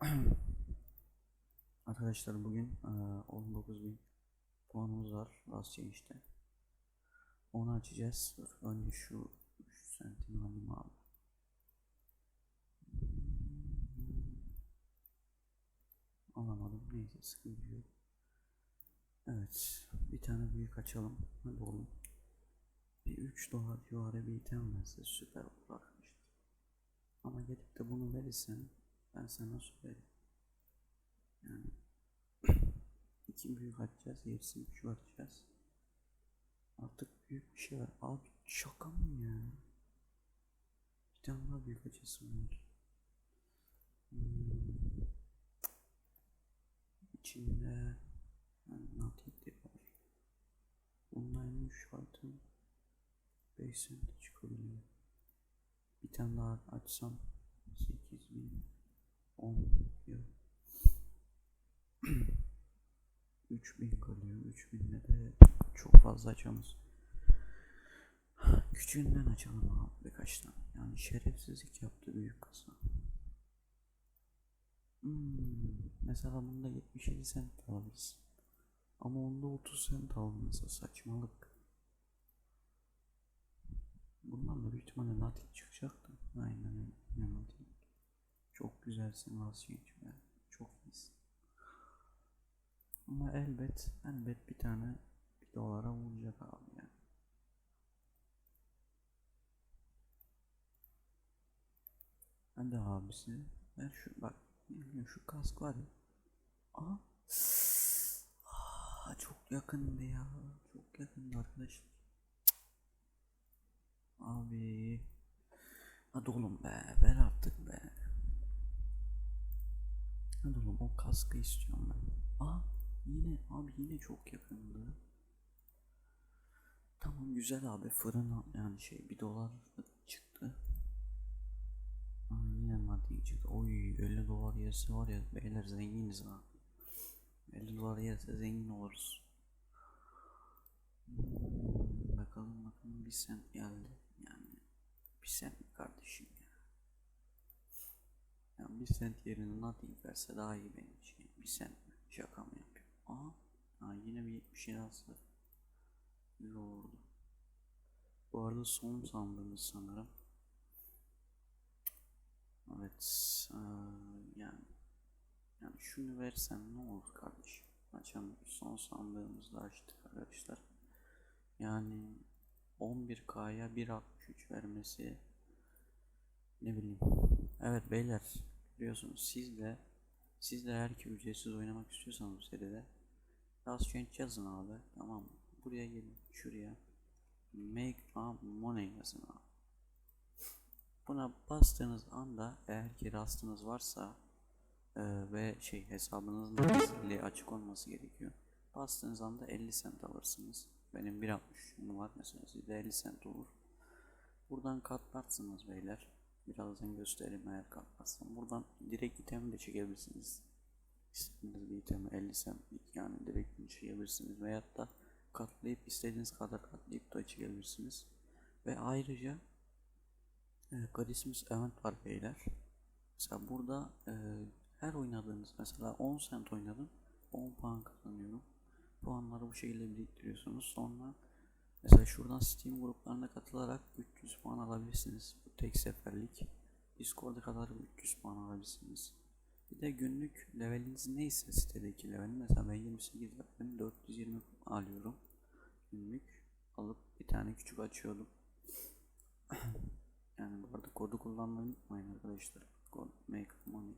Arkadaşlar bugün eee, 19.000 puanımız var Last Change'de. Onu açacağız. Dur, önce şu 3 sentimi alayım abi. Alamadım. Neyse sıkıntı yok. Evet. Bir tane büyük açalım. Hadi oğlum. Bir 3 dolar civarı bir item verse süper olur arkadaşlar. Ama gelip de bunu verirsen ben sana söylerim. Yani iki büyük açacağız, gerisini küçük açacağız. Artık büyük bir şey var. Abi şaka mı ya? Bir tane daha büyük açasım var. Hmm. İçinde yani natikleri var. Bunların 3 item 5 cent çıkabiliyor. Bir tane daha açsam 8000 10 yok. 3000 kalıyor. 3000'le de çok fazla açamaz. Küçüğünden açalım abi birkaç tane. Yani şerefsizlik yaptı büyük kasa. Hmm, mesela bunda 77 cent alabilirsin. Ama onda 30 cent al mesela saçmalık. Bundan da büyük ihtimalle natik çıkacaktı. Aynen öyle. Natik. Çok güzelsin Change be. Çok iyisin. Ama elbet, elbet bir tane bir dolara vuracak abi yani. Hadi abisi. Ver şu bak. ya Şu kask var ya. Aa. Aa, çok yakındı ya. Çok yakındı arkadaşlar. Abi. Hadi oğlum be. Ver artık be. O kaskı istiyorum ben. Aa yine abi yine çok yakındı. Tamam güzel abi fırın yani şey bir dolar çıktı. Aa yine maddi çıktı. Oy 50 dolar yerse var ya beyler zenginiz ha. 50 dolar yerse zengin oluruz. Bakalım bakalım bir sent geldi. Yani bir sent mi kardeşim. Yani bir sent yerine nothing verse daha iyi benim için. Bir sent mi? Şaka mı yapıyor? Aha. Ha, yine bir 70 lirası. Güzel olurdu. Bu arada son sandığımız sanırım. Evet. yani yani şunu versen ne olur kardeşim? Açalım. Son sandığımızda açtık arkadaşlar. Yani 11K'ya 1.63 vermesi ne bileyim. Evet beyler biliyorsunuz siz de siz de eğer ki ücretsiz oynamak istiyorsanız bu seride Last Change yazın abi tamam mı? Buraya gelin şuraya Make a money yazın abi. Buna bastığınız anda eğer ki rastınız varsa e, ve şey hesabınızın gizliliği açık olması gerekiyor. Bastığınız anda 50 cent alırsınız. Benim 1.63 var mesela sizde 50 cent olur. Buradan katlarsınız beyler. Birazdan göstereyim eğer katlarsam. Buradan direkt itemi de çekebilirsiniz. İstediğiniz bir itemi 50 centlik yani direkt çekebilirsiniz. Veyahut da katlayıp istediğiniz kadar katlayıp da çekebilirsiniz. Ve ayrıca e, Christmas event var beyler. Mesela burada e, her oynadığınız mesela 10 cent oynadım 10 puan kazanıyorum. Puanları bu şekilde biriktiriyorsunuz. Sonra mesela şuradan Steam gruplarına katılarak 300 puan alabilirsiniz. Bu tek seferlik. Discord'a kadar 300 puan alabilirsiniz. Bir de günlük leveliniz neyse sitedeki level mesela ben 28 levelim 420 alıyorum. Günlük alıp bir tane küçük açıyordum. yani bu arada kodu kullanmayı unutmayın arkadaşlar. Kod make money.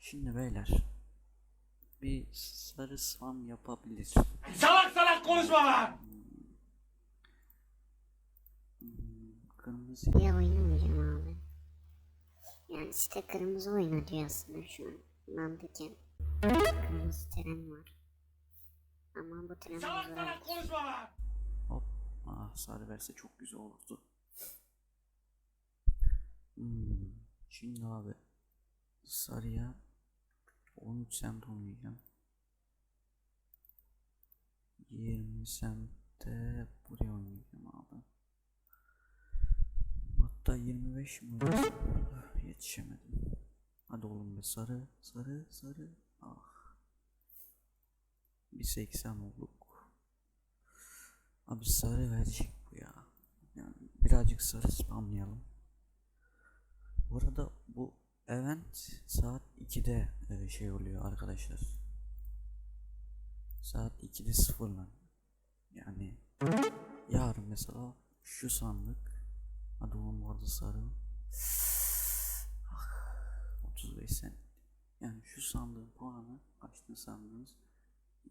Şimdi beyler bir sarı sam yapabilir. Salak salak konuşma lan! Kırmızı Ya oynamayacağım abi. Yani işte kırmızı oyna diyor aslında şu an. Mantıken. Kırmızı tren var. Ama bu tren Salak salak konuşma lan! hop. Ah sarı verse çok güzel olurdu. Hmm, şimdi abi sarıya 13 cent oynayacağım. 20 cent'te buraya oynayacağım abi. Hatta 25 mi oynasam? Yetişemedim. Hadi oğlum be sarı sarı sarı. Ah. Bir 80 olduk. Abi sarı verecek bu ya. Yani birazcık sarı spamlayalım. Bu arada bu event saat 2'de e, şey oluyor arkadaşlar. Saat 2'de sıfırlan. Yani yarın mesela şu sandık. Bu arada sarı. Ah, 35 sent. Yani şu sandığın puanı açtığın sandığınız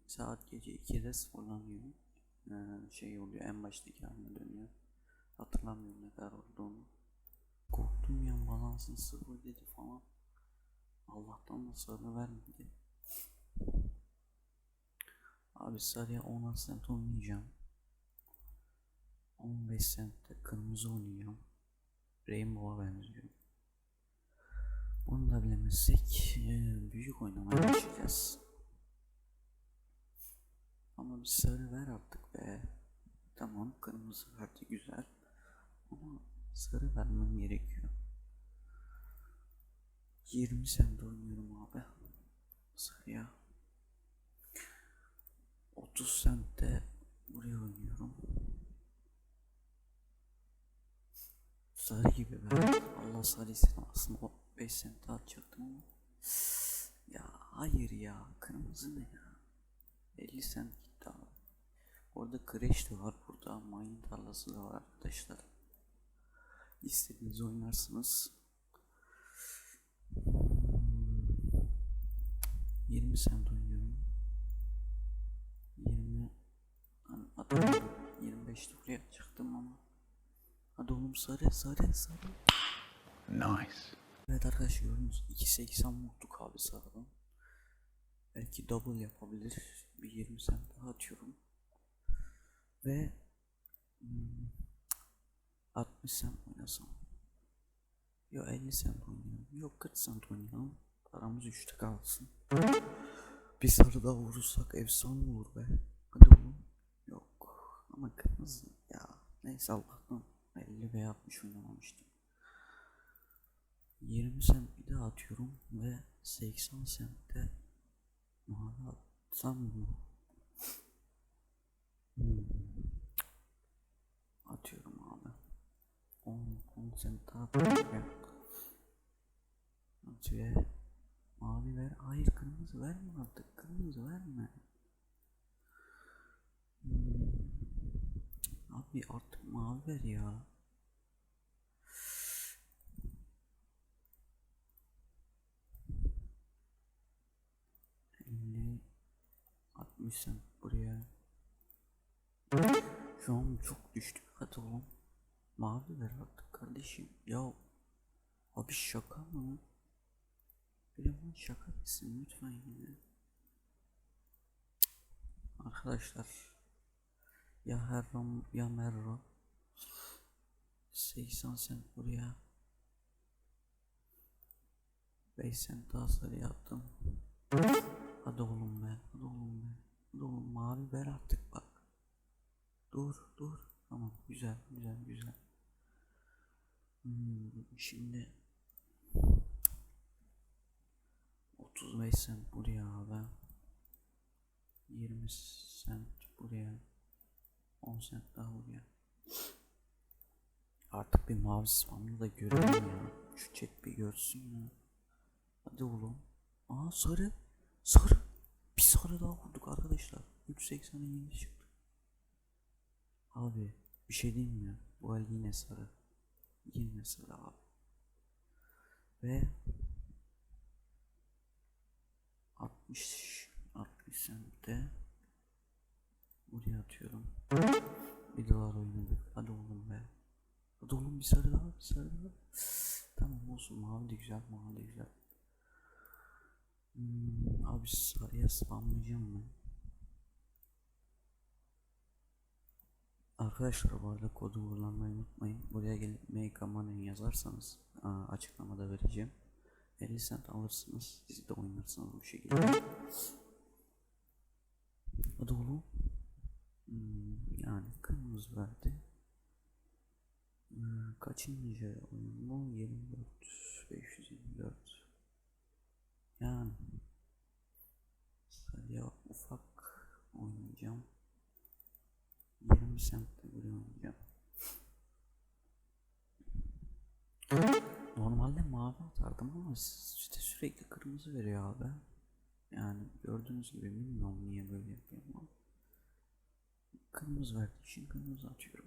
saat gece 2'de sıfırlanıyor. Ee, şey oluyor en baştaki haline dönüyor. Hatırlamıyorum ne kadar olduğunu. Korktum ya balansın sıfır dedi falan. Allah'tan da sarı vermedi. Abi sarıya 10 sent oynayacağım. 15 centte kırmızı oynayacağım. Rainbow'a benziyor. Bunu da bilemezsek eee, büyük oynamaya başlayacağız. Ama bir sarı ver artık be. Tamam kırmızı verdi güzel. Ama sarı vermem gerekiyor. 20 sent oynuyorum abi. Sarıya. 30 sent de buraya oynuyorum. Sarı gibi be. Allah sarısın aslında o 5 sent atacaktım ama. Ya hayır ya kırmızı ne ya. 50 sent gitti abi. Orada crash de var burada. Mayın tarlası da var arkadaşlar. İstediğiniz oynarsınız. Hmm. 20 sent oynuyorum. 20 hani atıyorum 25 buraya çıktım ama. Hadi oğlum sarı sarı sarı. Nice. Evet arkadaşlar gördünüz 2.80 vurduk abi sarıdan. Belki double yapabilir. Bir 20 cent daha atıyorum. Ve hmm, 60 cent oynasam. Yok 50 cent oynayalım. Yok 40 cent oynayalım. Paramız 3'te kalsın. Bir sarı daha vurursak efsane olur be. Hadi oğlum. Yok. Ama kırmızı ya. Neyse Allah'tan 50 veya 60 oynamamıştım. 20 cent bir daha atıyorum ve 80 centte mavi atsam mı? Hmm. Atıyorum abi. 10, 10 cent daha atıyorum. At ve mavi ver. Hayır kırmızı verme artık. Kırmızı verme. Hmm. Abi artık mavi ver ya. Elli, 60 cent buraya. Şu an çok düştük hadi oğlum. Mavi ver artık kardeşim. Ya abi şaka mı? Eleman şaka desin lütfen ya. Arkadaşlar ya Herrom ya Merro 80 cent buraya. 5 cent daha sarıya attım Hadi oğlum be hadi oğlum be Hadi oğlum. Mavi ver artık bak. Dur dur. Tamam güzel güzel güzel. Hmm, Şimdi 35 cent buraya abi. 20 cent buraya 10 cent daha buraya Artık bir mavi spamlı da görelim ya. Şu chat bir görsün ya. Hadi oğlum. Aa sarı. Sarı. Bir sarı daha vurduk arkadaşlar. 3.80'e yeni çıktı. Abi bir şey diyeyim mi? Bu el yine sarı. Yine sarı abi. Ve 60 60 centte Buraya atıyorum Bir dolar oynadık Hadi oğlum be Hadi oğlum bir sarı daha bir sarı daha Tamam olsun mavi de güzel mavi de güzel Hmm, abi sarıya spamlayacağım ben. Arkadaşlar bu arada kodu kullanmayı unutmayın. Buraya gelip money yazarsanız aa, açıklamada vereceğim. 50 cent alırsınız. Siz de oynarsınız bu şekilde. Hadi oğlum. Kırmızı verdi. Hmm, kaçıncı oyun bu? 24 524 Yani sadece ufak oynayacağım. 20 cent'te buraya oynayacağım. Normalde mavi atardım ama işte sürekli kırmızı veriyor abi. Yani gördüğünüz gibi bilmiyorum niye böyle. Kırmızı verdiği için kırmızı atıyorum.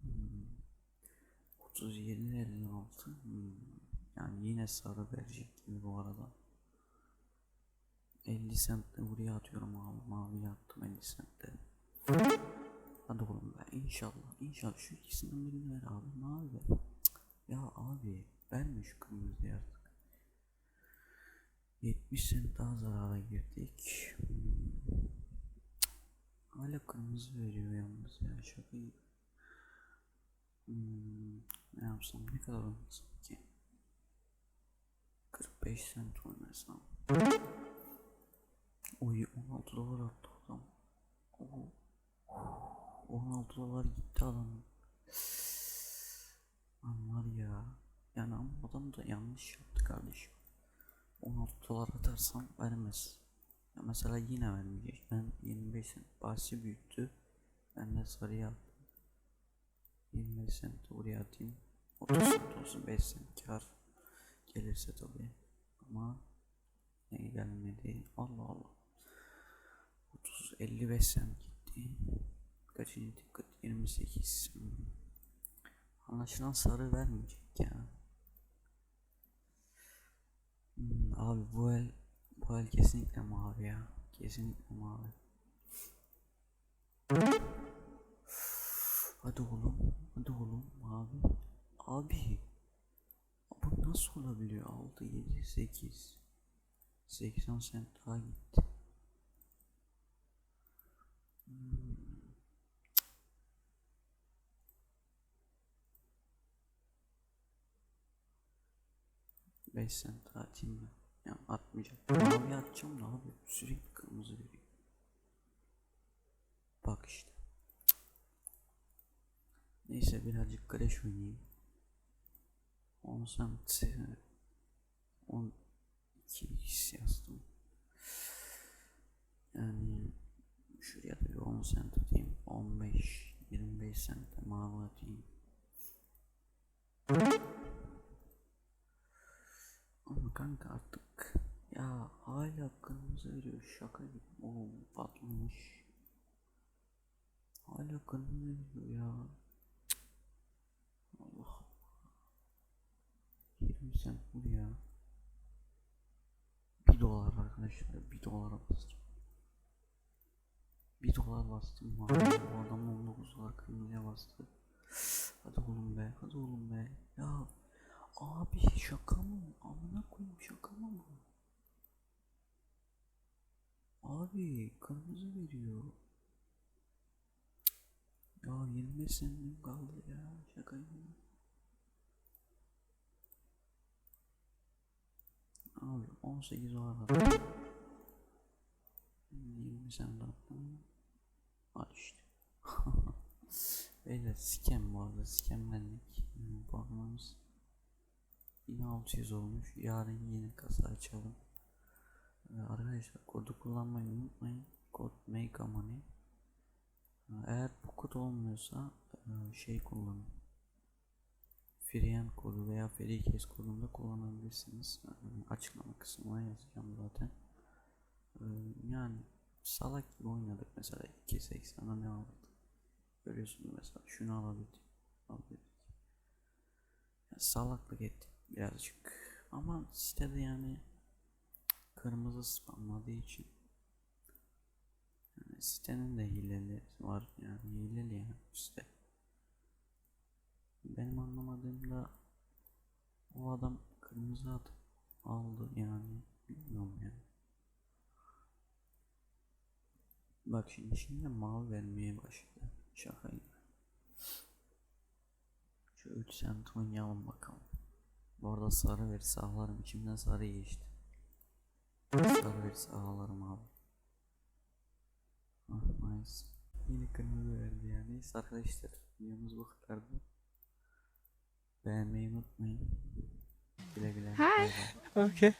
Hmm. 37 56 hmm. Yani yine sarı verecek gibi bu arada. 50 cent de buraya atıyorum abi. Mavi attım 50 cent de. Hadi oğlum be inşallah inşallah şu ikisinden birini ver abi mavi ver. Ya abi verme şu kırmızıyı artık. 70 cent daha zarara girdik. Hmm. Hala kırmızı veriyor yalnız ya şaka gibi. Hmm, ne yapsam ne kadar oynasam ki? 45 cent oynasam. Oy 16 dolar attı adam. Oo. 16 dolar gitti adamın. Lan var ya. Yani ama adam da yanlış yaptı kardeşim. 16 dolar atarsam vermez. Ya mesela yine vermeyecek. Ben 25 cent bahsi büyüttü. Ben de sarıya attım. 25 cent oraya atayım. 30 cent olsun 5 cent kar. Gelirse tabii. Ama ne gelmedi. Allah Allah. 30 55 cent gitti. Kaçıncı dikkat 28. Hmm. Anlaşılan sarı vermeyecek ya. Hmm, abi bu el bu kesinlikle mavi ya. Kesinlikle mavi. Hadi oğlum. Hadi oğlum abi. Abi. Bu nasıl olabiliyor? 6, 7, 8. 80 cent daha gitti. Hmm. 5 cent daha atayım mı? Ya atmayacağım. Mavi atacağım da abi sürekli kırmızı veriyor. Bak işte. Neyse birazcık Crash oynayayım. 10 cent 12 x yazdım. Yani şuraya da bir 10 cent atayım. 15 25 cent de mavi atayım. Kanka artık ya hala kırmızı veriyor şaka gibi. Oğlum patlamış. Hala kırmızı veriyor ya. Allah Allah. 20 cent buraya. 1 dolar arkadaşlar 1 dolar bastım. 1 dolar bastım. Bu adam 19 dolar kırmızıya bastı. Hadi oğlum be hadi oğlum be. Ya Abi şaka mı? Amına koyayım şaka mı bu? Abi kırmızı veriyor. Ya 25 sentim kaldı ya şaka gibi. Abi 18 dolar attım. 20 sent attım. Al işte. Beyler scam bu arada scamlendik. Hmm, Puanlamamız. Yine 600 olmuş. Yarın yeni kasa açalım. Ee, arkadaşlar kodu kullanmayı unutmayın. Kod make money. Ee, Eğer bu kod olmuyorsa e, şey kullanın. Freehan kodu veya Freecase kodunu da kullanabilirsiniz. Açıklama kısmına yazacağım zaten. Ee, Yani salak gibi oynadık mesela 2.80'a ne aldık? Görüyorsunuz mesela şunu alabildik. alabildik. Yani salaklık ettik birazcık. Ama sitede yani kırmızı spamladığı için yani sitenin de hileleri var yani hileli yani site. Benim anlamadığımda o adam kırmızı atıp aldı yani bilmiyorum yani. Bak şimdi şimdi mavi vermeye başladı. Şaka gibi. Şu 3 cent oynayalım bakalım. Bu arada sarı verirse ağlarım. İçimden sarı geçti. Sarı verirse ağlarım abi. Ah nice. Yine kırmızı verdi yani. Neyse arkadaşlar. Videomuz bu kadardı. Beğenmeyi unutmayın. Güle güle. Hi. Okay.